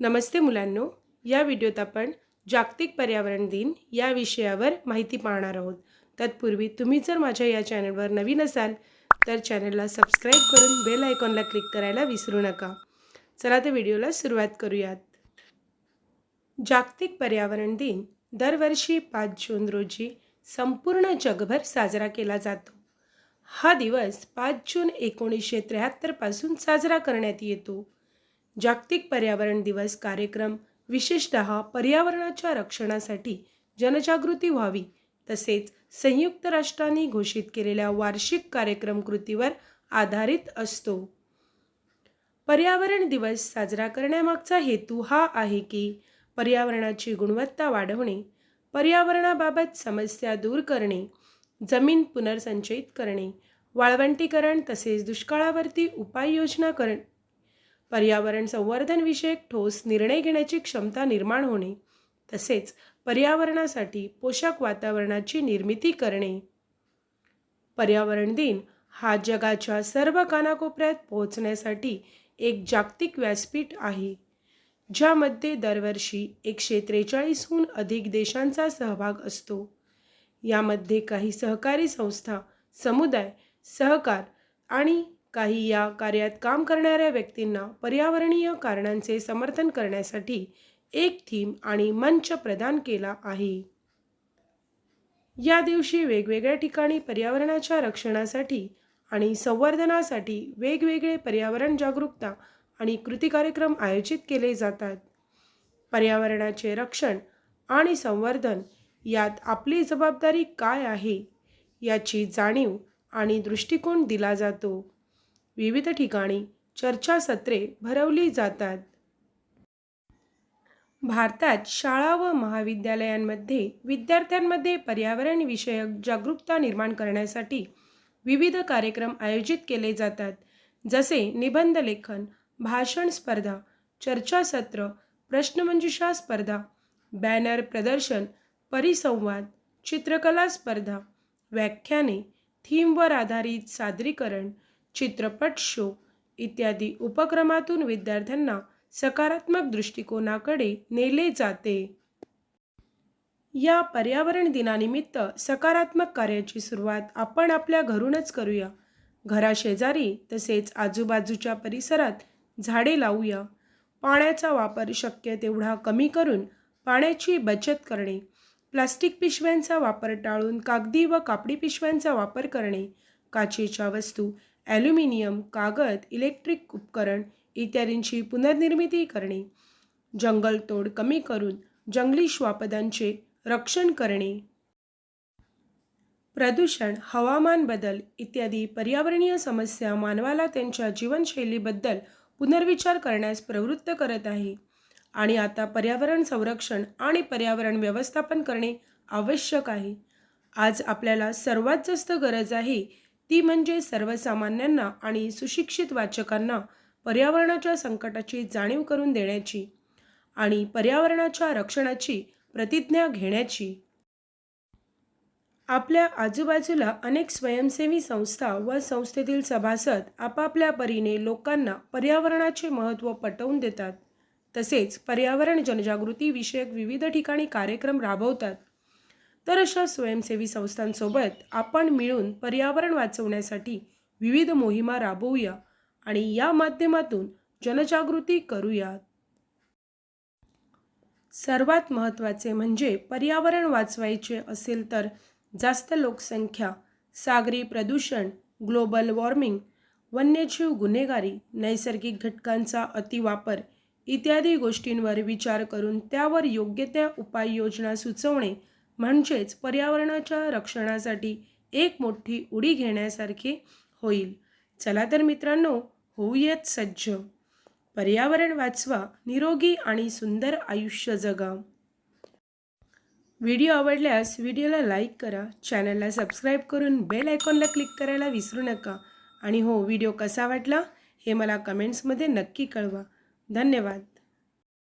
नमस्ते मुलांनो. या व्हिडिओत आपण जागतिक पर्यावरण दिन या विषयावर माहिती पाहणार आहोत. तत्पूर्वी तुम्ही जर माझ्या या चॅनलवर नवीन असाल तर चॅनलला सबस्क्राईब करून बेल आयकॉनला क्लिक करायला विसरू नका. चला तर व्हिडिओला सुरुवात करूयात. जागतिक पर्यावरण दिन दरवर्षी पाच जून रोजी संपूर्ण जगभर साजरा केला जातो. हा दिवस पाच जून एकोणीसशे त्र्याहत्तरपासून साजरा करण्यात येतो. जागतिक पर्यावरण दिवस कार्यक्रम विशेषतः पर्यावरणाच्या रक्षणासाठी जनजागृती व्हावी तसेच संयुक्त राष्ट्रांनी घोषित केलेल्या वार्षिक कार्यक्रम कृतीवर आधारित असतो. पर्यावरण दिवस साजरा करण्यामागचा हेतू हा आहे की पर्यावरणाची गुणवत्ता वाढवणे पर्यावरणाबाबत समस्या दूर करणे जमीन पुनर्संचयित करणे वाळवंटीकरण तसेच दुष्काळावरती उपाययोजना कर पर्यावरण संवर्धनविषयक ठोस निर्णय घेण्याची क्षमता निर्माण होणे तसेच पर्यावरणासाठी पोषक वातावरणाची निर्मिती करणे. पर्यावरण दिन हा जगाच्या सर्व कानाकोपऱ्यात पोहोचण्यासाठी एक जागतिक व्यासपीठ आहे ज्यामध्ये दरवर्षी एकशे त्रेचाळीसहून अधिक देशांचा सहभाग असतो. यामध्ये काही सहकारी संस्था समुदाय सहकार आणि काही या कार्यात काम करणाऱ्या व्यक्तींना पर्यावरणीय कारणांचे समर्थन करण्यासाठी एक थीम आणि मंच प्रदान केला आहे. या दिवशी वेगवेगळ्या ठिकाणी पर्यावरणाच्या रक्षणासाठी आणि संवर्धनासाठी वेगवेगळे पर्यावरण जागरूकता आणि कृती कार्यक्रम आयोजित केले जातात. पर्यावरणाचे रक्षण आणि संवर्धन यात आपली जबाबदारी काय आहे याची जाणीव आणि दृष्टिकोन दिला जातो. विविध ठिकाणी चर्चासत्रे भरवली जातात. भारतात शाळा व महाविद्यालयांमध्ये विद्यार्थ्यांमध्ये पर्यावरणविषयक जागरूकता निर्माण करण्यासाठी विविध कार्यक्रम आयोजित केले जातात. जसे निबंध लेखन भाषण स्पर्धा चर्चासत्र प्रश्नमंजुषा स्पर्धा बॅनर प्रदर्शन परिसंवाद चित्रकला स्पर्धा व्याख्याने थीमवर आधारित सादरीकरण चित्रपट शो इत्यादी उपक्रमातून विद्यार्थ्यांना सकारात्मक दृष्टिकोनाकडे नेले जाते. या पर्यावरण दिनानिमित्त सकारात्मक कार्याची सुरुवात आपण आपल्या घरूनच करूया. घराशेजारी तसेच आजूबाजूच्या परिसरात झाडे लावूया. पाण्याचा वापर शक्य तेवढा कमी करून पाण्याची बचत करणे. प्लास्टिक पिशव्यांचा वापर टाळून कागदी व कापडी पिशव्यांचा वापर करणे. काचेच्या वस्तू ॲल्युमिनियम कागद इलेक्ट्रिक उपकरण इत्यादींची पुनर्निर्मिती करणे जंगलतोड कमी करून जंगली श्वापदांचे रक्षण करणे. प्रदूषण हवामान बदल इत्यादी पर्यावरणीय समस्या मानवाला त्यांच्या जीवनशैलीबद्दल पुनर्विचार करण्यास प्रवृत्त करत आहे आणि आता पर्यावरण संरक्षण आणि पर्यावरण व्यवस्थापन करणे आवश्यक आहे. आज आपल्याला सर्वात जास्त गरज आहे ती म्हणजे सर्वसामान्यांना आणि सुशिक्षित वाचकांना पर्यावरणाच्या संकटाची जाणीव करून देण्याची आणि पर्यावरणाच्या रक्षणाची प्रतिज्ञा घेण्याची. आपल्या आजूबाजूला अनेक स्वयंसेवी संस्था व संस्थेतील सभासद आपापल्या परीने लोकांना पर्यावरणाचे महत्त्व पटवून देतात. तसेच पर्यावरण जनजागृतीविषयक विविध ठिकाणी कार्यक्रम राबवतात. तर अशा स्वयंसेवी संस्थांसोबत आपण मिळून पर्यावरण वाचवण्यासाठी विविध मोहिमा राबवूया आणि या माध्यमातून जनजागृती करूयात सर्वात महत्त्वाचे म्हणजे पर्यावरण वाचवायचे असेल तर जास्त लोकसंख्या सागरी प्रदूषण ग्लोबल वॉर्मिंग वन्यजीव गुन्हेगारी नैसर्गिक घटकांचा अतिवापर इत्यादी गोष्टींवर विचार करून त्यावर योग्य त्या उपाययोजना सुचवणे म्हणजेच पर्यावरणाच्या रक्षणासाठी एक मोठी उडी घेण्यासारखी होईल. चला तर मित्रांनो होऊयात सज्ज. पर्यावरण वाचवा निरोगी आणि सुंदर आयुष्य जगा. व्हिडिओ आवडल्यास व्हिडिओला लाईक करा चॅनलला सबस्क्राईब करून बेल आयकॉनला क्लिक करायला विसरू नका. आणि हो व्हिडिओ कसा वाटला हे मला कमेंट्समध्ये नक्की कळवा. धन्यवाद.